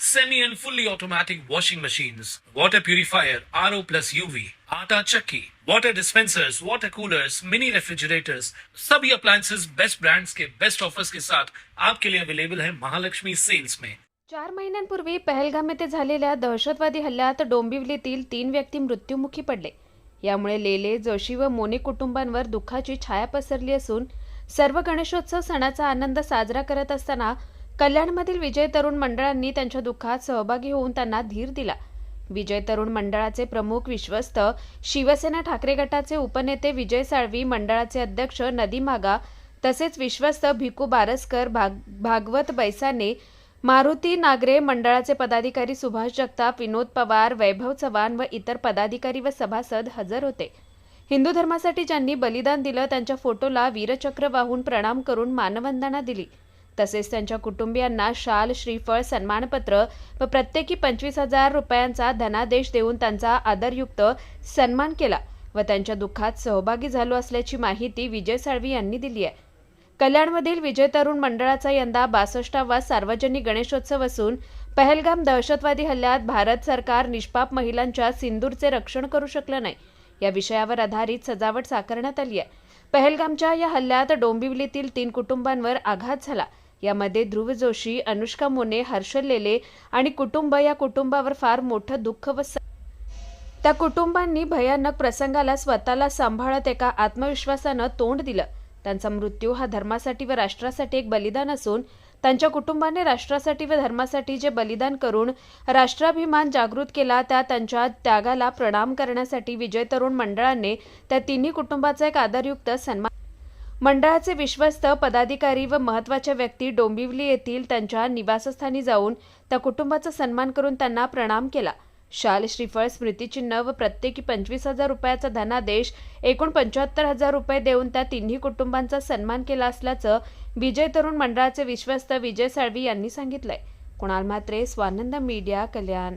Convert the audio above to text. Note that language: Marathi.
semi and fully automatic washing machines, water purifier, RO plus UV, आटा chakki, water dispensers, water coolers, mini refrigerators, सभी appliances. Best brands के best offers के साथ आपके लिए available है महालक्ष्मी सेल्स में चार महिन्यांपूर्वी पहलगाम येथे झालेल्या दहशतवादी हल्ल्यात डोंबिवलीतील तीन व्यक्ती मृत्यूमुखी पडले. यामुळे लेले जोशी व मोने कुटुंबांवर दुःखाची छाया पसरली असून सर्व गणेशोत्सव सणाचा आनंद साजरा करत असताना कल्याणमधील विजय तरुण मंडळांनी त्यांच्या दुःखात सहभागी होऊन त्यांना धीर दिला. विजय तरुण मंडळाचे प्रमुख विश्वस्त शिवसेना ठाकरे गटाचे उपनेते विजय साळवी मंडळाचे अध्यक्ष नदी मागा तसेच विश्वस्त भिकू बारसकर भाग भागवत बैसाने मारुती नागरे मंडळाचे पदाधिकारी सुभाष जगताप विनोद पवार वैभव चव्हाण व इतर पदाधिकारी व सभासद हजर होते. हिंदू धर्मासाठी ज्यांनी बलिदान दिलं त्यांच्या फोटोला वीरचक्र वाहून प्रणाम करून मानवंदना दिली. तसेच त्यांच्या कुटुंबियांना शाल श्रीफळ सन्मानपत्र व प्रत्येकी पंचवीस हजार रुपयांचा धनादेश देऊन त्यांचा आदरयुक्त सन्मान केला व त्यांच्या दुःखात सहभागी झालो असल्याची माहिती विजय साळवी यांनी दिली आहे. कल्याणमधील विजय तरुण मंडळाचा यंदा बासष्टावा सार्वजनिक गणेशोत्सव असून पहलगाम दहशतवादी हल्ल्यात भारत सरकार निष्पाप महिलांच्या सिंदूरचे रक्षण करू शकलं नाही. या विषयावर आधारित सजावट साकारण्यात आली आहे. पहलगामच्या या हल्ल्यात डोंबिवलीतील तीन कुटुंबांवर आघात झाला. यामध्ये ध्रुव जोशी अनुष्का मोने हर्षल लेले आणि कुटुंब या कुटुंबावर फार मोठं दुःख व त्या कुटुंबांनी भयानक प्रसंगाला स्वतःला सांभाळत एका आत्मविश्वासानं तोंड दिलं. त्यांचा मृत्यू हा धर्मासाठी व राष्ट्रासाठी एक बलिदान असून त्यांच्या कुटुंबाने राष्ट्रासाठी व धर्मासाठी जे बलिदान करून राष्ट्राभिमान जागृत केला त्या त्यांच्या त्यागाला प्रणाम करण्यासाठी विजय तरुण मंडळाने त्या तिन्ही कुटुंबाचा एक आदरयुक्त सन्मान मंडळाचे विश्वस्त पदाधिकारी व महत्त्वाच्या व्यक्ती डोंबिवली येथील त्यांच्या निवासस्थानी जाऊन त्या कुटुंबाचा सन्मान करून त्यांना प्रणाम केला. शाल श्रीफळ स्मृतिचिन्ह व प्रत्येकी पंचवीस हजार रुपयाचा धनादेश एकूण पंच्याहत्तर हजार रुपये देऊन त्या तिन्ही कुटुंबांचा सन्मान केला असल्याचं विजय तरुण मंडळाचे विश्वस्त विजय साळवी यांनी सांगितलंय. कुणाल म्हात्रे स्वानंद मीडिया कल्याण.